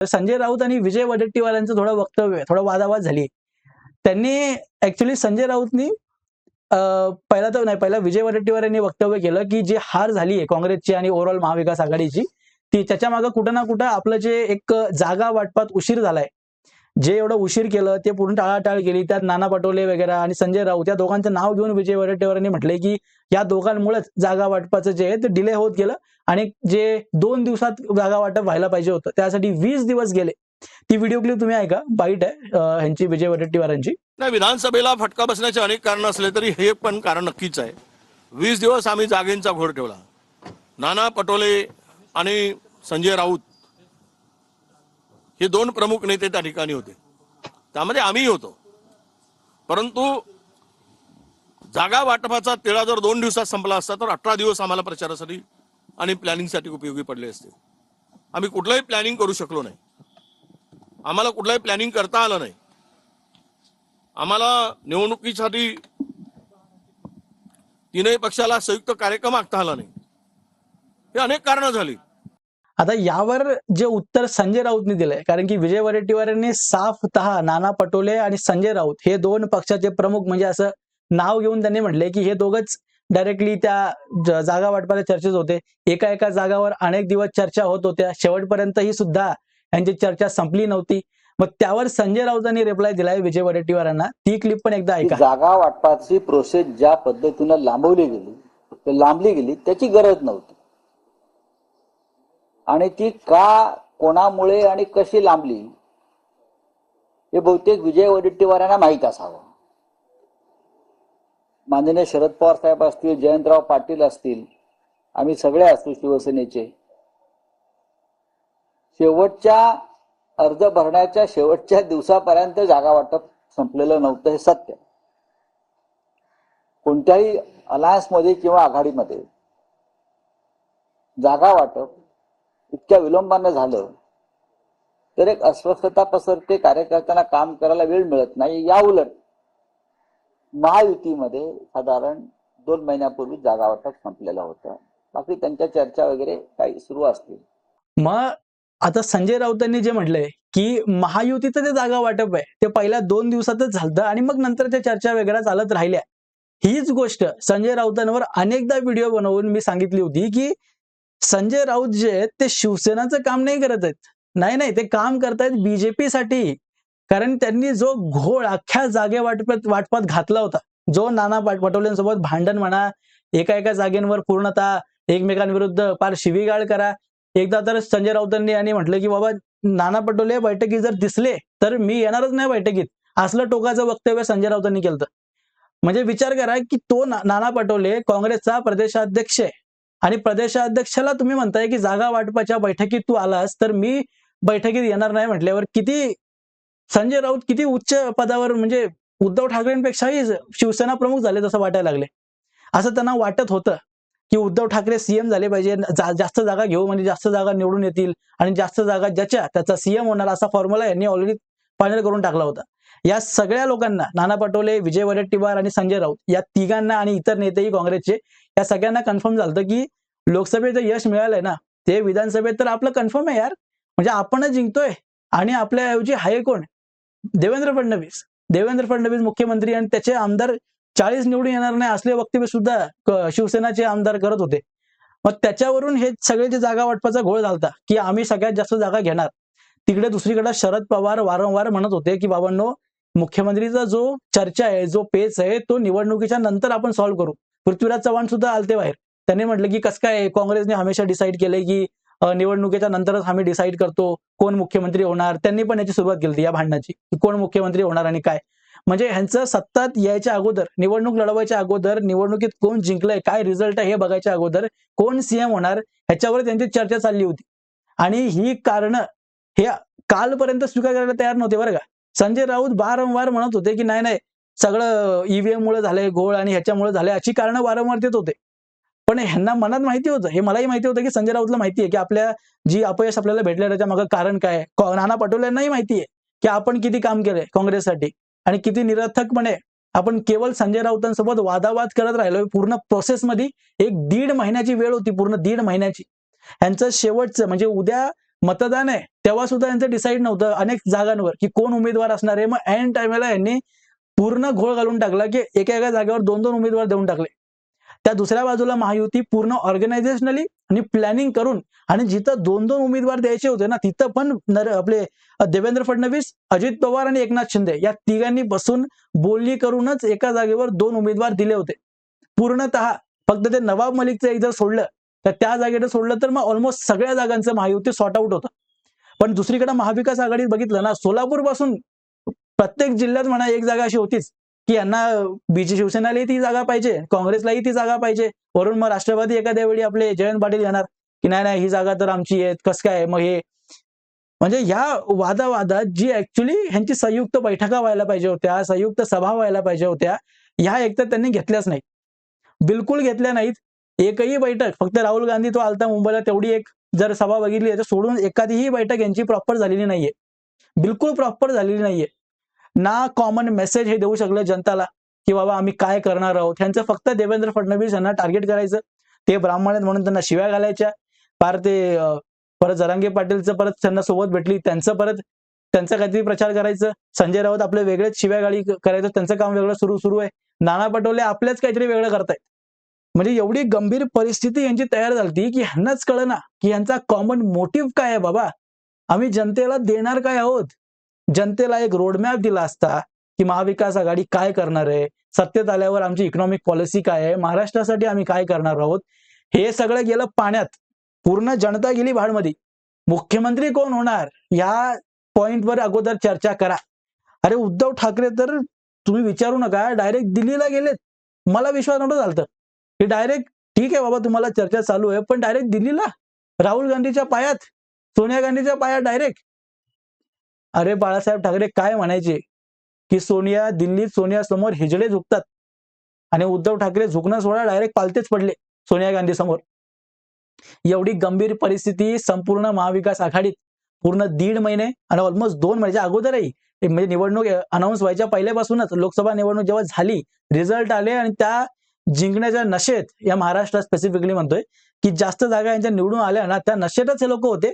तर संजय राऊत आणि विजय वडेट्टीवार यांचं थोडं वक्तव्य थोडं वादावाद झाली त्यांनी ऍक्च्युली संजय राऊतनी पहिला तर नाही पहिला विजय वडेट्टीवार यांनी वक्तव्य केलं की जी हार झाली आहे काँग्रेसची आणि ओव्हरऑल महाविकास आघाडीची ती त्याच्यामागे कुठं ना कुठं आपलं जे एक जागा वाटपात उशीर झालाय. जे एवढं उशीर केलं ते पूर्ण टाळाटाळ केली त्यात नाना पटोले वगैरे आणि संजय राऊत या दोघांचं नाव घेऊन विजय वडेट्टीवार यांनी म्हटलंय की या दोघांमुळेच जागा वाटपाचं जे आहे ते डिले होत गेलं. आणि जे दोन दिवसात जागा वाटप व्हायला पाहिजे होतं त्यासाठी वीस दिवस गेले. ती व्हिडिओ क्लिप तुम्ही ऐका बाईट आहे ह्यांची विजय वडेट्टीवारांची. नाही विधानसभेला फटका बसण्याचे अनेक कारण असले तरी हे पण कारण नक्कीच आहे. वीस दिवस आम्ही जागेंचा घोर ठेवला. नाना पटोले आणि संजय राऊत हे दोन प्रमुख नेते त्या ठिकाणी होते. त्यामध्ये आम्ही होतो. परंतु जागा वाटपाचा तिळा जर दोन दिवसात संपला असता तर अठरा दिवस आम्हाला प्रचारासाठी आणि प्लॅनिंगसाठी उपयोगी पडले असते. आम्ही कुठलंही प्लॅनिंग करू शकलो नाही. आम्हाला कुठलंही प्लॅनिंग करता आलं नाही. आम्हाला निवडणुकीसाठी तीनही पक्षाला संयुक्त कार्यक्रम आखता आला नाही. हे अनेक कारण झाली. आता यावर जे उत्तर संजय राऊतने दिलंय कारण की विजय वडेट्टीवार यांनी साफ तहा नाना पटोले आणि संजय राऊत हे दोन पक्षाचे प्रमुख म्हणजे असं नाव घेऊन त्यांनी म्हटले की हे दोघच डायरेक्टली त्या जागा वाटपाच्या चर्चेत होते. एका एका जागावर अनेक दिवस चर्चा होत होत्या. शेवटपर्यंत ही सुद्धा यांची चर्चा संपली नव्हती. मग त्यावर संजय राऊतांनी रिप्लाय दिलाय विजय वडेट्टीवारांना. ती क्लिप पण एकदा ऐका. जागा वाटपाची प्रोसेस ज्या पद्धतीनं लांबवली गेली लांबली गेली त्याची गरज नव्हती. आणि ती का कोणामुळे आणि कशी लांबली हे बहुतेक विजय वडेट्टीवारांना माहीत असावं. माननीय शरद पवार साहेब असतील जयंतराव पाटील असतील आम्ही सगळे असतो शिवसेनेचे. शेवटच्या अर्ज भरण्याच्या शेवटच्या दिवसापर्यंत जागा वाटप संपलेलं नव्हतं हे सत्य. कोणत्याही अलायन्समध्ये किंवा आघाडीमध्ये जागा वाटप इतक्या विलंबानं झालं तर एक अस्वस्थता पसरते कार्यकर्त्यांना काम करायला वेळ मिळत नाही या उलट महायुतीमध्ये साधारण दोन महिन्यापूर्वी जागा वाटप संपलेलं होतं. बाकी त्यांच्या चर्चा वगैरे काही सुरू असतील. मग आता संजय राऊतांनी जे म्हटलंय की महायुतीचं जे जागा वाटप आहे ते पहिल्या दोन दिवसातच झालं आणि मग नंतरच्या चर्चा वगैरे चालत राहिल्या. हीच गोष्ट संजय राऊतांवर अनेकदा व्हिडिओ बनवून मी सांगितली होती की संजय राऊत जे आहेत ते शिवसेनाचं काम नाही करत आहेत. नाही नाही ते काम करतायत बीजेपीसाठी कारण त्यांनी जो घोळ अख्ख्या जागे वाटपात वाटपात घातला होता जो नाना पाट- पटोलेंसोबत भांडण म्हणा एका एका जागेंवर पूर्णतः एकमेकांविरुद्ध पार शिवीगाळ करा. एकदा तर संजय राऊतांनी यांनी म्हटलं की बाबा नाना पटोले बैठकीत जर दिसले तर मी येणारच नाही बैठकीत. असलं टोकाचं वक्तव्य संजय राऊतांनी केलं म्हणजे विचार करा की तो ना- नाना पटोले काँग्रेसचा प्रदेशाध्यक्ष आहे. आणि प्रदेशाध्यक्षाला तुम्ही म्हणताय की जागा वाटपाच्या बैठकीत तू आलास तर मी बैठकीत येणार नाही म्हटल्यावर किती संजय राऊत किती उच्च पदावर म्हणजे उद्धव ठाकरेंपेक्षाही शिवसेना प्रमुख झाले तसं वाटायला लागले. असं त्यांना वाटत होतं की उद्धव ठाकरे सीएम झाले पाहिजे जा- जास्त जागा घेऊ म्हणजे जास्त जागा निवडून येतील आणि जास्त जागा ज्याच्या त्याचा सीएम होणार असा फॉर्म्युला यांनी ऑलरेडी फायनल करून टाकला होता. या सगळ्या लोकांना नाना पटोले विजय वडेट्टीवार आणि संजय राऊत या तिघांना आणि इतर नेतेही काँग्रेसचे या सगळ्यांना कन्फर्म झालं की लोकसभेचं यश मिळालंय ना ते विधानसभेत तर आपलं कन्फर्म आहे यार. म्हणजे आपणच जिंकतोय आणि आपल्याऐवजी हाय कोण? देवेंद्र फडणवीस. देवेंद्र फडणवीस मुख्यमंत्री आणि त्याचे आमदार चाळीस निवडून येणार नाही असले वक्तव्य सुद्धा शिवसेनाचे आमदार करत होते. मग त्याच्यावरून हे सगळे जे जागा वाटपाचा घोळ झालता की आम्ही सगळ्यात जास्त जागा घेणार. तिकडे दुसरीकडे शरद पवार वारंवार म्हणत होते की बाबांनो मुख्यमंत्रीचा जो चर्चा आहे जो पेच आहे तो निवडणुकीच्या नंतर आपण सॉल्व्ह करू. पृथ्वीराज चव्हाण सुद्धा आलते बाहेर. त्यांनी म्हटलं की कसं काय काँग्रेसने हमेशा डिसाईड केलंय की निवडणुकीच्या नंतरच आम्ही डिसाईड करतो कोण मुख्यमंत्री होणार त्यांनी पण याची सुरुवात केली होती या भांडणाची की कोण मुख्यमंत्री होणार आणि काय. म्हणजे ह्यांचं सत्तात यायच्या अगोदर निवडणूक लढवायच्या अगोदर निवडणुकीत कोण जिंकलंय काय रिझल्ट आहे हे बघायच्या अगोदर कोण सीएम होणार ह्याच्यावर त्यांची चर्चा चालली होती. आणि ही कारण हे कालपर्यंत स्वीकार करायला तयार नव्हते बरं का. संजय राऊत वारंवार म्हणत होते की नाही नाही सगळं ईव्हीएम मुळे झालंय घोळ आणि ह्याच्यामुळे झालंय अशी कारणं वारंवार देत होते. पण ह्यांना मनात माहिती होतं हे मलाही माहिती होतं की संजय राऊतला माहिती आहे की आपल्या जी अपयश आपल्याला भेटलं त्याच्या मागं कारण काय नाना पटोलेंनाही माहिती आहे की आपण किती काम केलंय काँग्रेससाठी आणि किती निरर्थकपणे आपण केवळ संजय राऊतांसोबत वादावाद करत राहिलो पूर्ण प्रोसेसमध्ये एक दीड महिन्याची वेळ होती पूर्ण दीड महिन्याची. यांचं शेवटचं म्हणजे उद्या मतदान आहे तेव्हा सुद्धा यांचं डिसाईड नव्हतं अनेक जागांवर की कोण उमेदवार असणार आहे. मग एन टायमेला यांनी पूर्ण घोळ घालून टाकला की एका एका जागेवर दोन दोन उमेदवार देऊन टाकले. त्या दुसऱ्या बाजूला महायुती पूर्ण ऑर्गनायझेशनली आणि प्लॅनिंग करून आणि जिथं दोन दोन उमेदवार द्यायचे होते ना तिथं पण नर आपले देवेंद्र फडणवीस अजित पवार आणि एकनाथ शिंदे या तिघांनी बसून बोलणी करूनच एका जागेवर दोन उमेदवार दिले होते. पूर्णतः फक्त ते नवाब मलिकचं एक जर सोडलं तर त्या जागेनं सोडलं तर मग ऑलमोस्ट सगळ्या जागांचं महायुती सॉर्ट आउट होतं. पण दुसरीकडे महाविकास आघाडीत बघितलं ना सोलापूरपासून प्रत्येक जिल्ह्यात म्हणा एक जागा अशी होतीच. की यांना बीजे शिवसेनालाही ती जागा पाहिजे काँग्रेसलाही ती जागा पाहिजे. वरून मग राष्ट्रवादी एखाद्या वेळी आपले जयंत पाटील येणार की नाही नाही ही जागा तर आमची आहे कसं काय मग हे. म्हणजे ह्या वादावादात जी ऍक्च्युली ह्यांची संयुक्त बैठका व्हायला पाहिजे होत्या संयुक्त सभा व्हायला पाहिजे होत्या ह्या एकतर त्यांनी घेतल्याच नाही बिलकुल घेतल्या नाहीत. एकही बैठक फक्त राहुल गांधी तो आलता मुंबईला तेवढी एक जर सभा बघितली तर सोडून एखादीही बैठक यांची प्रॉपर झालेली नाहीये. बिलकुल प्रॉपर झालेली नाहीये. ना कॉमन मेसेज हे देऊ शकलं जनताला की बाबा आम्ही काय करणार आहोत? ह्यांचं फक्त देवेंद्र फडणवीस यांना टार्गेट करायचं. ते ब्राह्मण आहेत म्हणून त्यांना शिव्या घालायच्या. पार ते परत जरांगे पाटीलचं परत त्यांना सोबत भेटली त्यांचं परत त्यांचा काहीतरी प्रचार करायचं. संजय राऊत आपले वेगळेच शिव्यागाळी करायचं त्यांचं काम वेगळं सुरू सुरू आहे. नाना पटोले आपल्याच काहीतरी वेगळं करतायत. म्हणजे एवढी गंभीर परिस्थिती यांची तयार झाली की ह्यांनाच कळना की यांचा कॉमन मोटिव्ह काय आहे बाबा? आम्ही जनतेला देणार काय आहोत? जनतेला एक रोडमॅप दिला असता की महाविकास आघाडी काय करणार आहे? सत्तेत आल्यावर आमची इकॉनॉमिक पॉलिसी काय आहे? महाराष्ट्रासाठी आम्ही काय करणार आहोत? हे सगळं गेलं पाण्यात. पूर्ण जनता गेली भाडमध्ये. मुख्यमंत्री कोण होणार? या पॉइंटवर अगोदर चर्चा करा. अरे उद्धव ठाकरे तर तुम्ही विचारू नका डायरेक्ट दिल्लीला गेलेत. मला विश्वास नव्हता झालतं. की डायरेक्ट ठीक आहे बाबा तुम्हाला चर्चा चालू आहे पण डायरेक्ट दिल्लीला. राहुल गांधीच्या पायात सोनिया गांधीच्या पायात डायरेक्ट अरे बाळासाहेब ठाकरे काय म्हणायचे? की सोनिया दिल्लीत सोनिया समोर हिजडे झुकतात. आणि उद्धव ठाकरे झुकणं सोडा डायरेक्ट पालतेच पडले सोनिया गांधी समोर एवढी गंभीर परिस्थिती संपूर्ण महाविकास आघाडीत. पूर्ण दीड महिने आणि ऑलमोस्ट दोन महिन्याच्या अगोदरही म्हणजे निवडणूक अनाऊन्स व्हायच्या पहिल्यापासूनच लोकसभा निवडणूक जेव्हा झाली रिझल्ट आले आणि त्या जिंकण्याच्या नशेत या महाराष्ट्रात स्पेसिफिकली म्हणतोय की जास्त जागा यांच्या निवडून आल्या ना त्या नशेतच हे लोक होते.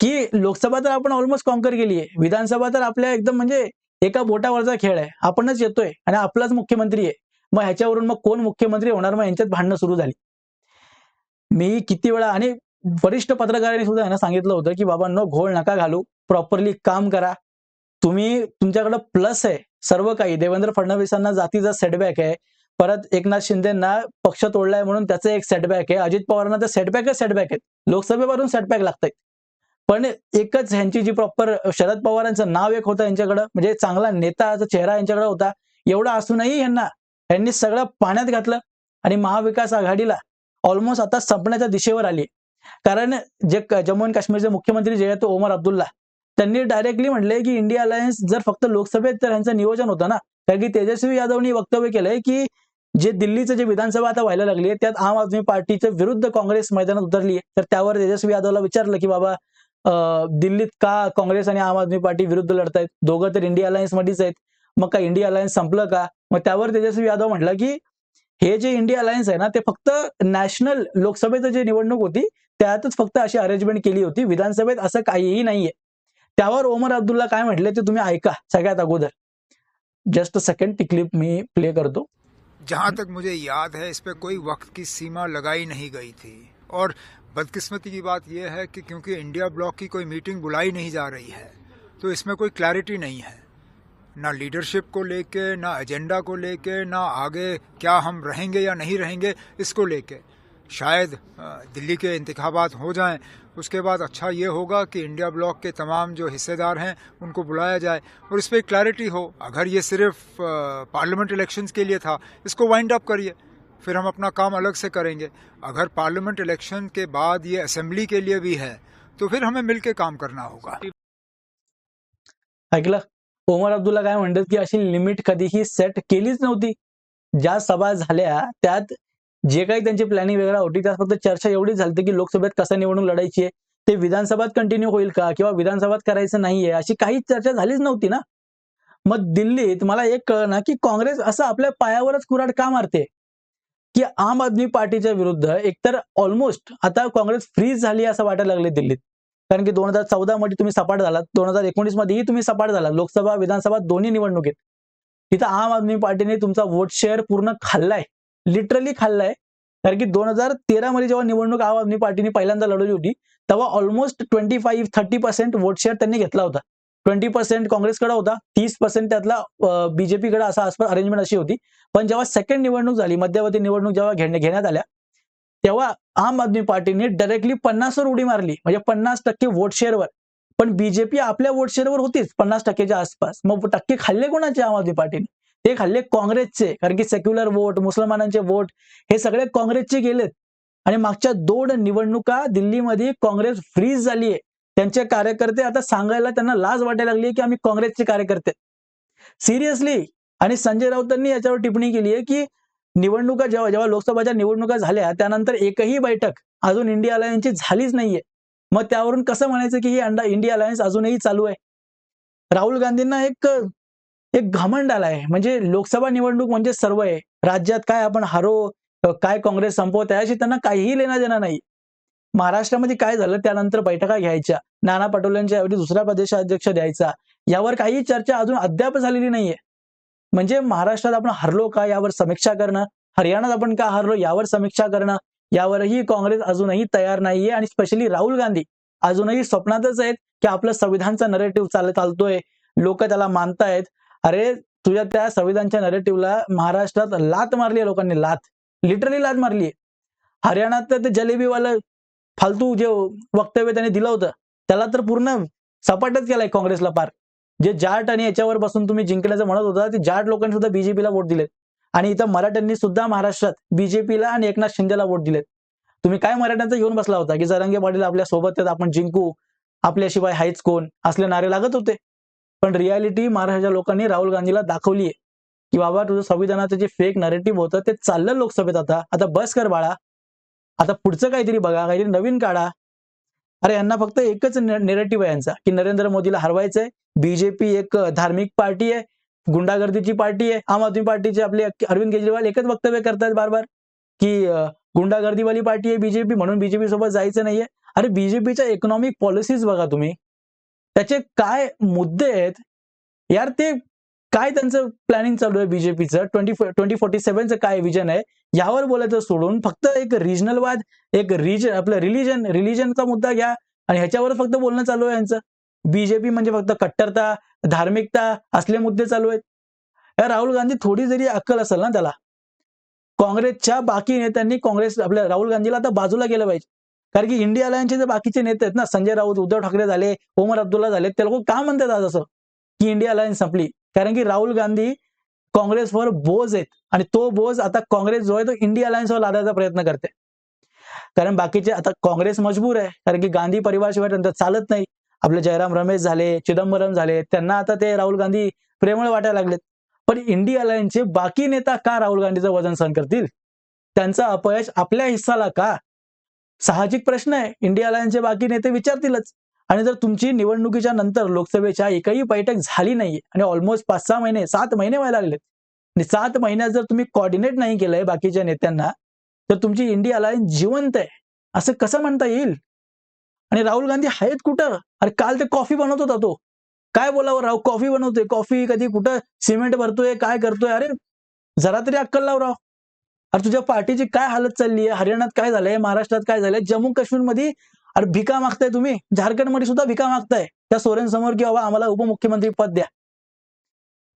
की लोकसभा तर आपण ऑलमोस्ट कॉन्कर केली आहे. विधानसभा तर आपल्या एकदम म्हणजे एका बोटावरचा खेळ आहे. आपणच येतोय आणि आपलाच मुख्यमंत्री आहे. मग ह्याच्यावरून मग कोण मुख्यमंत्री होणार? मग यांच्यात भांडणं सुरू झाली. मी किती वेळा आणि वरिष्ठ पत्रकारांनी सुद्धा यांना सांगितलं होतं की बाबांनो घोळ नका घालू. प्रॉपरली काम करा. तुम्ही तुमच्याकडं प्लस आहे. सर्व काही. देवेंद्र फडणवीसांना जातीचा सेटबॅक आहे. परत एकनाथ शिंदेना पक्ष तोडलाय म्हणून त्याचं एक सेटबॅक आहे. अजित पवारांना तर सेटबॅकच सेटबॅक आहेत. लोकसभेवरून सेटबॅक लागतात पण एकच ह्यांची जी प्रॉपर शरद पवारांचं नाव एक होतं यांच्याकडं म्हणजे चांगला नेताचा चेहरा यांच्याकडे होता एवढा असूनही यांना यांनी सगळं पाण्यात घातलं आणि महाविकास आघाडीला ऑलमोस्ट आता संपण्याच्या दिशेवर आली. कारण जे जम्मू आणि काश्मीरचे मुख्यमंत्री जे आहेत ओमर अब्दुल्ला त्यांनी डायरेक्टली म्हणले की इंडिया अलायन्स जर फक्त लोकसभेत तर यांचं नियोजन होतं ना. कारण की तेजस्वी यादवनी वक्तव्य केलंय की जे दिल्लीचं जे विधानसभा आता व्हायला लागली आहे त्यात आम आदमी पार्टीच्या विरुद्ध काँग्रेस मैदानात उतरली आहे तर त्यावर तेजस्वी यादवला विचारलं की बाबा दिल्लीत का काँग्रेस आणि आम आदमी पार्टी विरुद्ध लढतायत? दोघं तर इंडिया अलायन्स मध्येच आहेत. मग का इंडिया अलायन्स संपलं का? मग त्यावर तेजस्वी यादव म्हटलं की हे जे इंडिया अलायन्स आहे ना ते फक्त नॅशनल लोकसभेचं जे निवडणूक होती त्यातच फक्त अशी अरेंजमेंट केली होती. विधानसभेत असं काहीही नाहीये. त्यावर ओमर अब्दुल्ला काय म्हटले ते तुम्ही ऐका सगळ्यात अगोदर. जस्ट सेकंड ती क्लिप मी प्ले करतो. जहां तक मुझे याद है इस पे कोई वक्त की सीमा लगाई नहीं गई थी. और बदकिस्मती की बात यह है कि क्योंकि इंडिया ब्लॉक की कोई मीटिंग बुलाई नहीं जा रही है तो इसमें कोई क्लैरिटी नहीं है। ना लीडरशिप को लेके, ना एजेंडा को लेके, ना आगे क्या हम रहेंगे या नहीं रहेंगे, इसको लेके। शायद दिल्ली के इंतबात हो जाएँ, उसके बाद अच्छा ये होगा कि इंडिया ब्लॉक के तमाम जो हिस्सेदार हैं, उनको बुलाया जाए और इस पर क्लैरिटी हो। अगर ये सिर्फ़ पार्लियामेंट इलेक्शंस के लिए था, इसको वाइंड अप करिए। फिर हम अपना काम अलग से करेंगे। अगर पार्लियामेंट इलेक्शन के बाद ये असेंबली के लिए भी है तो फिर हमें मिलके काम करना होगा। ऐकलं? ओमर अब्दुल्ला काय म्हणतात की अशी लिमिट कधीही सेट केलीच नव्हती. ज्या सभा झाल्या त्यात जे काही त्यांची प्लॅनिंग वगैरे होती त्यात फक्त चर्चा एवढी झाली की लोकसभेत कसं निवडणूक लढायची आहे ते विधानसभात कंटिन्यू होईल का किंवा विधानसभात करायचं नाहीये अशी काहीच चर्चा झालीच नव्हती ना? मग दिल्लीत मला एक कळना की काँग्रेस असं आपल्या पायावरच कुराड का मारते? की आम आदमी पार्टीच्या विरुद्ध एकतर ऑलमोस्ट आता काँग्रेस फ्रीज झाली असं वाटायला लागले दिल्लीत. कारण की दोन हजार चौदा मध्ये तुम्ही सपाट झालात दोन हजार एकोणीस मध्येही तुम्ही सपाट झाला लोकसभा विधानसभा दोन्ही निवडणुकीत. तिथं आम आदमी पार्टीने तुमचा वोट शेअर पूर्ण खाल्लाय लिटरली खाल्लाय. कारण की दोन हजार तेरा मध्ये जेव्हा निवडणूक आम आदमी पार्टीने पहिल्यांदा लढवली होती तेव्हा almost twenty five thirty percent vote share त्यांनी घेतला होता. ट्वेंटी पर्सेंट काँग्रेसकडे होता तीस पर्सेंट त्यातला बीजेपीकडे असा आसपास अरेंजमेंट अशी होती. पण जेव्हा सेकंड निवडणूक झाली मध्यवर्ती निवडणूक जेव्हा घेण्या घेण्यात आल्या तेव्हा आम आदमी पार्टीने डायरेक्टली पन्नासवर उडी मारली. म्हणजे पन्नास टक्के वोट शेअरवर पण बीजेपी आपल्या वोट शेअरवर होतीच पन्नास टक्केच्या आसपास. मग टक्के खाल्ले कोणाचे आम आदमी पार्टीने? ते खाल्ले काँग्रेसचे. कारण की सेक्युलर वोट मुसलमानांचे वोट हे सगळे काँग्रेसचे गेलेत. आणि मागच्या दोन निवडणुका दिल्लीमध्ये काँग्रेस फ्रीज झालीये. त्यांचे कार्यकर्ते आता सांगायला त्यांना लाज वाटायला लागली की आम्ही काँग्रेसचे कार्यकर्ते. सिरियसली आणि संजय राऊतांनी याच्यावर टिप्पणी केली आहे की निवडणुका जेव्हा जेव्हा लोकसभाच्या निवडणुका झाल्या त्यानंतर एकही बैठक अजून इंडिया अलायन्सची झालीच नाहीये. मग त्यावरून कसं म्हणायचं की ही अंडा इंडिया अलायन्स अजूनही चालू आहे? राहुल गांधींना एक एक घमंड आलाय म्हणजे लोकसभा निवडणूक म्हणजे सर्व आहे. राज्यात काय आपण हारो काय काँग्रेस संपव त्याशी त्यांना काहीही लेना देणं नाही. महाराष्ट्रामध्ये काय झालं? त्यानंतर बैठका घ्यायच्या. नाना पटोलेंच्या ऐवजी दुसरा प्रदेशाध्यक्ष द्यायचा. यावर काही चर्चा अजून अद्याप झालेली नाहीये. म्हणजे महाराष्ट्रात आपण हरलो का? यावर समीक्षा करणं. हरियाणात आपण का हरलो? यावर समीक्षा करणं. यावरही काँग्रेस अजूनही तयार नाहीये आणि स्पेशली राहुल गांधी अजूनही स्वप्नातच आहेत की आपलं संविधानचा नरेटिव्ह चाल चालतोय. लोक त्याला मानतायत. अरे तुझ्या त्या संविधानच्या नरेटिव्हला महाराष्ट्रात लात मारली आहे लोकांनी. लात. लिटरली लात मारली आहे हरियाणात तर ते जलेबीवालं फालतू जे वक्तव्य त्यांनी दिलं होतं त्याला तर पूर्ण सपाटच केलाय काँग्रेसला पार. जे जाट आणि याच्यावर बसून तुम्ही जिंकण्याचं म्हणत होता ते जाट लोकांनी सुद्धा बीजेपीला वोट दिलेत. आणि इथं मराठ्यांनी सुद्धा महाराष्ट्रात बीजेपीला आणि एकनाथ शिंदेला वोट दिलेत. तुम्ही काय मराठ्यांचा घेऊन बसला होता की जरंगे पाटील आपल्यासोबत आपण जिंकू आपल्याशिवाय हायच कोण असले नारे लागत होते. पण रियालिटी महाराष्ट्राच्या लोकांनी राहुल गांधीला दाखवलीये. की बाबा तुझं संविधानाचं जे फेक नरेटिव्ह होतं ते चाललं लोकसभेत आता. आता बस कर बाळा. आता पुढचं काहीतरी बघा काहीतरी नवीन काढा. अरे यांना फक्त एकच नेरेटिव्ह आहे यांचा की नरेंद्र मोदीला हरवायचंय. बीजेपी एक धार्मिक पार्टी आहे गुंडागर्दीची पार्टी आहे आम आदमी पार्टीचे आपले अरविंद केजरीवाल एकच वक्तव्य करतात बार बार की गुंडागर्दीवाली पार्टी आहे बीजेपी म्हणून बीजेपी सोबत जायचं नाहीये. अरे बीजेपीच्या इकॉनॉमिक पॉलिसीज बघा तुम्ही. त्याचे काय मुद्दे आहेत? यार ते काय त्यांचं प्लॅनिंग चालू आहे बीजेपीचं ट्वेंटी ट्वेंटी फोर्टी सेव्हनचं काय विजन आहे? यावर बोलायचं सोडून फक्त एक रिजनलवाद एक रिजन आपलं रिलिजन रिलिजनचा मुद्दा घ्या आणि ह्याच्यावर फक्त बोलणं चालू आहे यांचं. बीजेपी म्हणजे फक्त कट्टरता धार्मिकता असले मुद्दे चालू आहेत. या राहुल गांधी थोडी जरी अक्कल असेल ना त्याला काँग्रेसच्या बाकी नेत्यांनी काँग्रेस आपल्या राहुल गांधीला आता बाजूला केलं पाहिजे. कारण की इंडिया अलायन्सचे जे बाकीचे नेते आहेत ना संजय राऊत उद्धव ठाकरे झाले ओमर अब्दुल्ला झाले ते लोक का म्हणतात आज असं? की इंडिया अलायन्स संपली. कारण की राहुल गांधी काँग्रेसवर बोज आहेत. आणि तो बोज आता काँग्रेस जो आहे तो इंडिया अलायन्सवर लादायचा प्रयत्न करते. कारण बाकीचे आता काँग्रेस मजबूर आहे. कारण की गांधी परिवारशिवाय त्यांचं चालत नाही. आपले जयराम रमेश झाले चिदंबरम झाले त्यांना आता ते राहुल गांधी प्रेमळ वाटायला लागलेत. पण इंडिया अलायन्सचे बाकी नेता का राहुल गांधीचं वजन सहन करतील? त्यांचा अपयश आपल्या हिस्साला का? साहजिक प्रश्न आहे. इंडिया अलायन्सचे बाकी नेते विचारतीलच. आणि जर तुमची निवडणुकीच्या नंतर लोकसभेच्या एकही बैठक झाली नाही आणि ऑलमोस्ट पाच सहा महिने सात महिने व्हायला लागलेत आणि सात महिन्यात जर तुम्ही कॉर्डिनेट नाही केलंय बाकीच्या नेत्यांना तर तुमची इंडिया अलायन्स जिवंत आहे. असं कसं म्हणता येईल? आणि राहुल गांधी आहेत कुठं? अरे काल ते कॉफी बनवत होता तो. काय बोलावं राव? कॉफी बनवतोय. कॉफी कधी कुठं सिमेंट भरतोय काय करतोय? अरे जरा तरी अक्कल लाव राव. अरे तुझ्या पार्टीची काय हालत चालली आहे हरियाणात काय झालंय? महाराष्ट्रात काय झालंय? जम्मू काश्मीरमध्ये अरे भिका मागताय तुम्ही? झारखंडमध्ये सुद्धा भिका मागताय. त्या सोरेन समोर की बाबा आम्हाला उपमुख्यमंत्री पद द्या.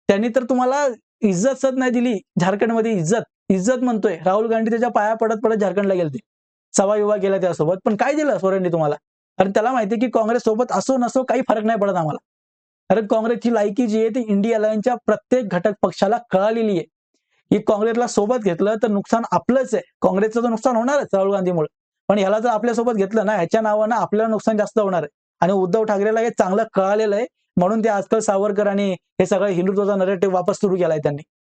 त्यांनी तर तुम्हाला इज्जत सत नाही दिली. झारखंडमध्ये इज्जत. इज्जत म्हणतोय. राहुल गांधी त्याच्या पाया पडत पडत झारखंडला गेलते सभा युवा केला त्यासोबत पण काय दिलं सोरेनने तुम्हाला? कारण त्याला माहिती की काँग्रेस सोबत असो नसो काही फरक नाही पडत आम्हाला. कारण काँग्रेसची लायकी जी आहे ती इंडिया अलायन्सच्या प्रत्येक घटक पक्षाला कळालेली आहे. की काँग्रेसला सोबत घेतलं तर नुकसान आपलंच आहे. काँग्रेसचं तर नुकसान होणारच राहुल गांधीमुळे. पण ह्याला जर आपल्यासोबत घेतलं ना ह्याच्या नावानं आपल्याला नुकसान जास्त होणार आहे. आणि उद्धव ठाकरेला हे चांगलं कळालेलं आहे. म्हणून ते आजकाल सावरकर आणि हे सगळं हिंदुत्वाचा नरेटिव्ह वापस सुरू केलाय त्यांनी.